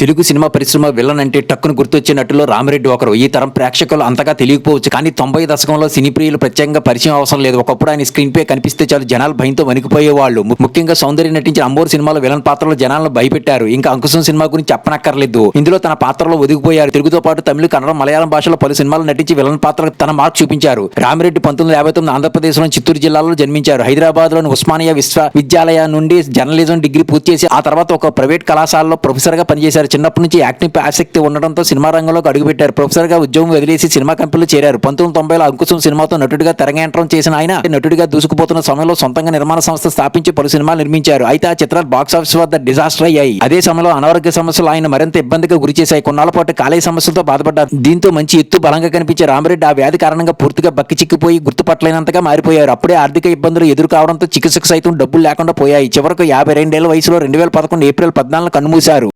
Telugu cinema పరిశ్రమ villain అంటే టక్కును గుర్తొచ్చే నటులో రామిరెడ్డి ఒకరు. ఈ తరం ప్రేక్షకులు అంతగా తెలియకపోవచ్చు కానీ తొంభై దశకంలో సినీ ప్రియులు ప్రత్యేకంగా పరిచయం అవసరం లేదు. ఒకప్పుడు ఆయన స్క్రీన్ పే కనిపిస్తే చాలు జనాలు భయంతో వణికిపోయేవాళ్ళు. ముఖ్యంగా సౌందర్య నటించిన అంబోర్ సినిమాలో విలన్ పాత్రలో జనాలను భయపెట్టారు. ఇంకా అంకుశం సినిమా గురించి చెప్పనక్కర్లేదు. ఇందులో తన పాత్రలో ఒదిగిపోయారు. తెలుగుతో పాటు తమిళ కన్నడ మలయాళం భాషలో పలు సినిమాలు నటించి విలన్ పాత్ర తన మార్క్ చూపించారు. రామిరెడ్డి పంతొమ్మిది వందల యాభై తొమ్మిది ఆంధ్రప్రదేశ్లోని చిత్తూరు జిల్లాలో జన్మించారు. హైదరాబాద్లోని ఉస్మానియా విశ్వవిద్యాలయ నుండి జర్నలిజం డిగ్రీ పూర్తి చేసి ఆ తర్వాత ఒక ప్రైవేట్ కళాశాలలో ప్రొఫెసర్గా పనిచేశారు చిన్నప్పటి నుంచి యాక్టింగ్ పై ఆసక్తి ఉండడంతో సినిమా రంగంలోకి అడుగుపెట్టారు ప్రొఫెసర్గా ఉద్యోగం వదిలేసి సినిమా కంపెనీలో చేరారు. పంతొమ్మిది తొంభైలో అంకుశం సినిమాతో నటుడిగా తెరంగేంట్రం చేసిన ఆయన నటుడిగా దూసుకుపోతున్న సమయంలో సొంతంగా నిర్మాణ సంస్థ స్థాపించి పలు సినిమాలు నిర్మించారు. అయితే ఆ చిత్రాలు బాక్స్ ఆఫీస్ వద్ద డిజాస్టర్ అయ్యాయి. అదే సమయంలో అనారోగ్య సమస్యలు ఆయన మరింత ఇబ్బందిగా గురి చేశాయి. కొన్నాళ్ళ పాటు కాలేయ సమస్యలతో బాధపడ్డారు. దీంతో మంచి ఎత్తు బలంగా కనిపించే రామరెడ్డి ఆ వ్యాధి కారణంగా పూర్తిగా బక్కి చిక్కిపోయి గుర్తుపట్టలేనంతగా మారిపోయారు. అప్పుడే ఆర్థిక ఇబ్బందులు ఎదురు కావడంతో చికిత్సకు సైతం డబ్బులు లేకుండా పోయాయి. చివరకు యాభై రెండేళ్ళ వయసులో రెండు వేల పదకొండు ఏప్రిల్ పద్నాలుగు కన్నుమూశారు.